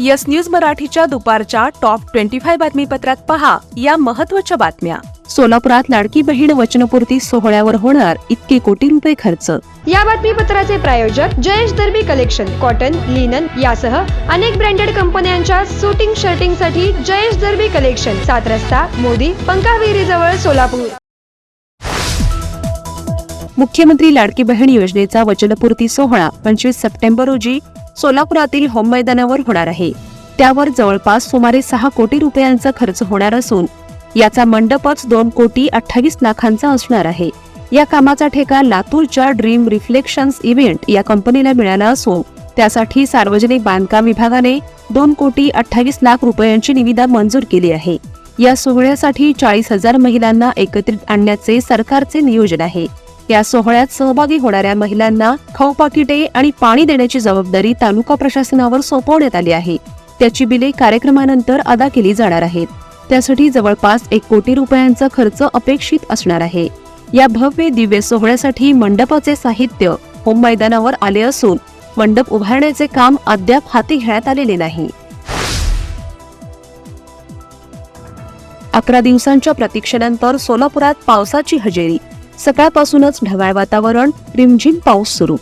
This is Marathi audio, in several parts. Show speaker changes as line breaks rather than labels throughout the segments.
यस न्यूज मराठीच्या दुपारच्या टॉप ट्वेंटी फाय बातमीपत्रात पहा या महत्त्वाच्या बातम्या. सोलापुरात लाडकी बहीण वचनपूर्ती सोहळ्यावर होणार इतके कोटी रुपये खर्च.
या बातमीपत्राचे प्रायोजक Jayesh Darbi collection cotton linen यासह अनेक ब्रँडेड कंपन्यांच्या सुटिंग शर्टिंगसाठी जयेश दर्बी कलेक्शन सात रस्ता मोदी पंकाविरी जवळ सोलापूर.
मुख्यमंत्री लाडकी बहीण योजनेचा वचनपूर्ती सोहळा पंचवीस सप्टेंबर रोजी सोलापुरातील होम मैदानावर होणार आहे. त्यावर जवळपास सुमारे सहा कोटी रुपयांचा खर्च होणार असून याचा मंडपच दोन कोटी अठ्ठावीस लाखांचा असणार आहे. या कामाचा ठेका लातूरच्या ड्रीम रिफ्लेक्शन्स इव्हेंट या कंपनीला मिळाला असून त्यासाठी सार्वजनिक बांधकाम विभागाने दोन कोटी अठ्ठावीस लाख रुपयांची निविदा मंजूर केली आहे. या सोहळ्यासाठी चाळीस हजार महिलांना एकत्रित आणण्याचे सरकारचे नियोजन आहे. या सोहळ्यात सहभागी होणाऱ्या महिलांना खाऊ पाकिटे आणि पाणी देण्याची जबाबदारी तालुका प्रशासनावर सोपवण्यात आली आहे. त्याची बिले कार्यक्रमानंतर अदा केली जाणार आहेत. त्यासाठी जवळपास एक कोटी रुपयांचा खर्च अपेक्षित असणार आहे. या भव्य दिव्य सोहळ्यासाठी मंडपाचे साहित्य होम मैदानावर आले असून मंडप उभारण्याचे काम अद्याप हाती घेण्यात आलेले नाही. अकरा दिवसांच्या प्रतीक्षेनंतर सोलापुरात पावसाची हजेरी सकाळपासूनच ढगाळ वातावरण रिमझिम पाऊस सुरू.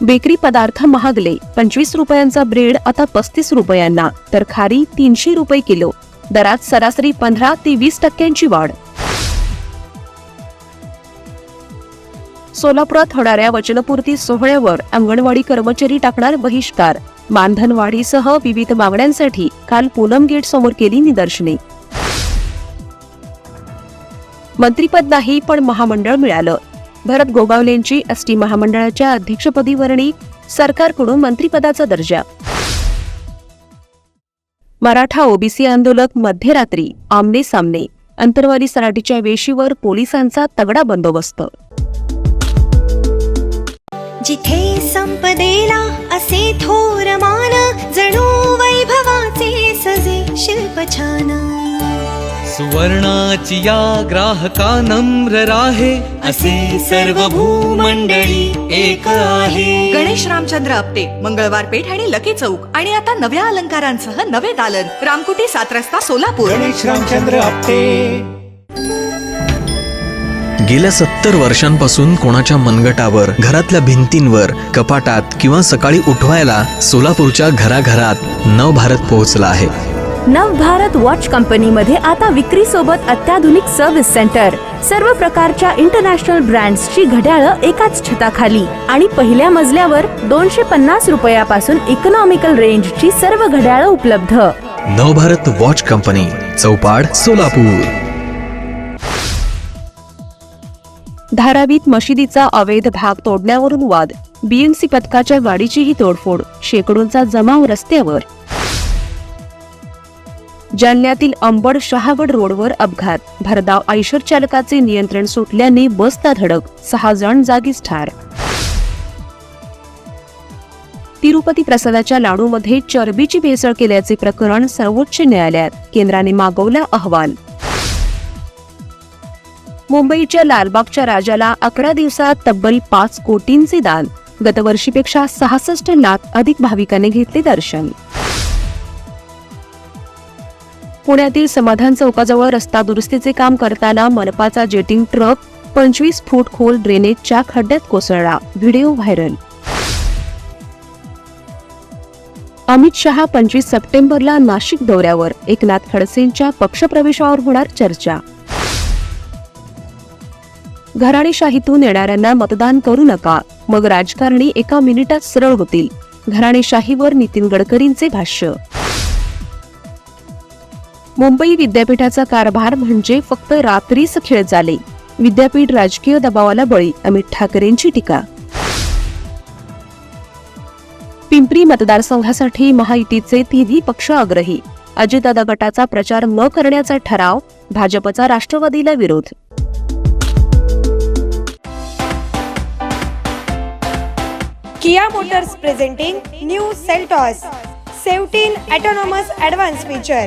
बेकरी पदार्थ महागले पंचवीस रुपयांचा ब्रेड आता पस्तीस रुपयांना तर खारी तीनशे रुपये किलो दरात सरासरी पंधरा ते वीस टक्क्यांची वाढ. सोलापुरात होणाऱ्या वचनपूर्ती सोहळ्यावर अंगणवाडी कर्मचारी टाकणार बहिष्कार मानधनवाढीसह विविध मागण्यांसाठी काल पूनम गेट समोर केली निदर्शने. मंत्रीपद नाही पण महामंडळ मिळालं. भरत गोगावलेंची एसटी महामंडळाच्या अध्यक्षपदी वर्णी सरकारकडून मंत्रिपदाचा दर्जा. मराठा ओबीसी आंदोलक मध्यरात्री आमने सामने अंतरवाली सराटीच्या वेशीवर पोलिसांचा तगडा बंदोबस्त.
जिथे संपदेला असे थोर मान जणू वैभवाचे सजे शिल्प छान
सुवर्णाची या ग्राहका नम्र राहे असे सर्व भूमंडळी एक आहे.
गणेश रामचंद्र आपटे मंगळवार पेठ आणि लकी चौक. आणि आता नव्या अलंकारांसह नवे दालन. रामकुटी सात रस्ता सोलापूर.
गणेश रामचंद्र आपटे
गेल्या सत्तर वर्षांपासून कोणाच्या मनगटावर घरातल्या भिंतींवर कपाटात किंवा सकाळी उठवायला सोलापूरच्या घराघरात नवभारत पोहोचला आहे.
नवभारत वॉच कंपनीमध्ये आता विक्री सोबत अत्याधुनिक सर्व्हिस सेंटर सर्व प्रकारच्या इंटरनॅशनल ब्रँड्सची घड्याळं एकाच छताखाली. आणि पहिल्या मजल्यावर दोनशे पन्नास रुपयापासून इकॉनॉमिकल रेंजची सर्व घड्याळं उपलब्ध.
Navbharat watch company Chaupad Solapur.
धारावीत मशिदीचा अवैध भाग तोडण्यावरून वाद. बीएमसी पथकाच्या गाडीचीही तोडफोड. शेकडोंचा जमाव रस्त्यावर. जालन्यातील अंबड शहागड रोडवर अपघात. भरधाव आयशर चालकाचे नियंत्रण सुटल्याने बसचा धडक. सहा जण जागीच ठार. तिरुपती प्रसादाच्या लाडूमध्ये चरबीची भेसळ केल्याचे प्रकरण सर्वोच्च न्यायालयात. केंद्राने मागवला अहवाल. मुंबईच्या लालबागच्या राजाला अकरा दिवसात तब्बल पाच कोटींचे दान. गतवर्षीपेक्षा सहासष्ट लाख अधिक भाविकांनी घेतले दर्शन. पुण्यातील समाधान चौकाजवळ रस्ता दुरुस्तीचे काम करताना मनपाचा जेटिंग ट्रक पंचवीस फूट खोल ड्रेनेजच्या खड्ड्यात कोसळला. Video viral. अमित शहा पंचवीस सप्टेंबरला नाशिक दौऱ्यावर. एकनाथ खडसेंच्या पक्षप्रवेशावर होणार चर्चा. घराणेशाहीतून येणाऱ्यांना मतदान करू नका. मग राजकारणी एका मिनिटात सरळ होतील. घराणेशाहीवर नितीन गडकरींचे भाष्य. मुंबई विद्यापीठाचा कारभार म्हणजे फक्त रात्रीच खेळ झाले विद्यापीठ राजकीय दबावाला बळी अमित ठाकरेंची टीका. पिंपरी मतदारसंघासाठी महायुतीचे तिन्ही पक्ष आग्रही. अजितदादा गटाचा प्रचार न करण्याचा ठराव भाजपचा राष्ट्रवादीला विरोध.
Kia Motors presenting new Seltos seventeen autonomous advance feature.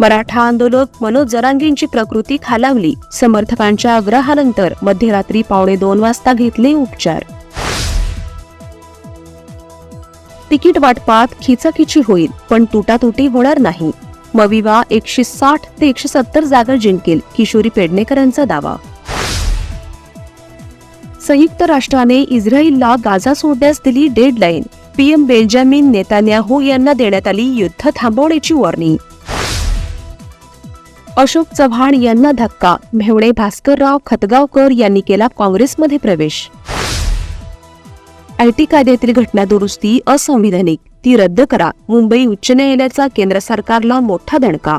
Maratha आंदोलक मनोज जरांगींची प्रकृती खालावली. समर्थकांच्या आग्रहानंतर मध्यरात्री पावणे दोन वाजता घेतले उपचार. तिकीट वाटपात खिचाखिची होईल पण तुटातुटी होणार नाही. मविवा एकशे साठ ते एकशे सत्तर जागा जिंकेल किशोरी पेडणेकरांचा दावा. संयुक्त राष्ट्राने इस्रायलला गाझा सोडण्यास दिली डेडलाईन. पीएम बेंजामिन नेतान्याहू यांना देण्यात आली युद्ध थांबवण्याची वॉर्निंग. अशोक चव्हाण यांना धक्का. मेवणे भास्करराव खतगावकर यांनी केला काँग्रेसमध्ये प्रवेश. आयटी कायद्यातील घटना दुरुस्ती असंविधानिक. ती रद्द करा. मुंबई उच्च न्यायालयाचा केंद्र सरकारला मोठा दणका.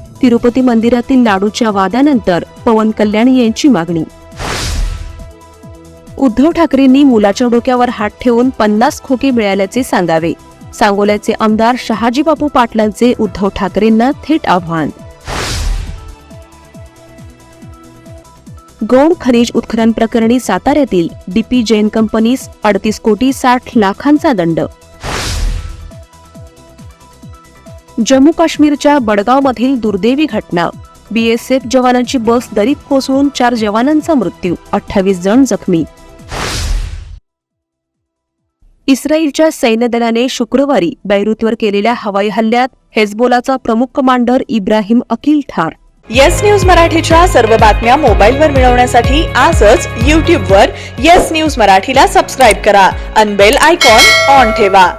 तिरुपती मंदिरातील लाडूच्या वादानंतर पवन कल्याण यांची मागणी. उद्धव ठाकरेंनी मुलाच्या डोक्यावर हात ठेवून पन्नास खोके मिळाल्याचे सांगावे. सांगोल्याचे आमदार शहाजीबापू पाटलांचे उद्धव ठाकरेंना थेट आव्हान. गौण खनिज उत्खनन प्रकरणी साताऱ्यातील डीपी जैन कंपनीस अडतीस कोटी साठ लाखांचा दंड. जम्मू काश्मीरच्या बडगावमधील दुर्दैवी घटना. बीएसएफ जवानांची बस दरीत कोसळून चार जवानांचा मृत्यू अठ्ठावीस जण जखमी. इस्रायलच्या सैन्य दलाने शुक्रवारी बैरूतवर केलेल्या हवाई हल्ल्यात हेजबोलाचा प्रमुख कमांडर इब्राहिम अकिल ठार.
येस न्यूज मराठीच्या सर्व बातम्या मोबाईलवर मिळवण्यासाठी आजच यूट्यूबवर येस न्यूज मराठीला सबस्क्राईब करा. अनबेल आयकॉन ऑन ठेवा.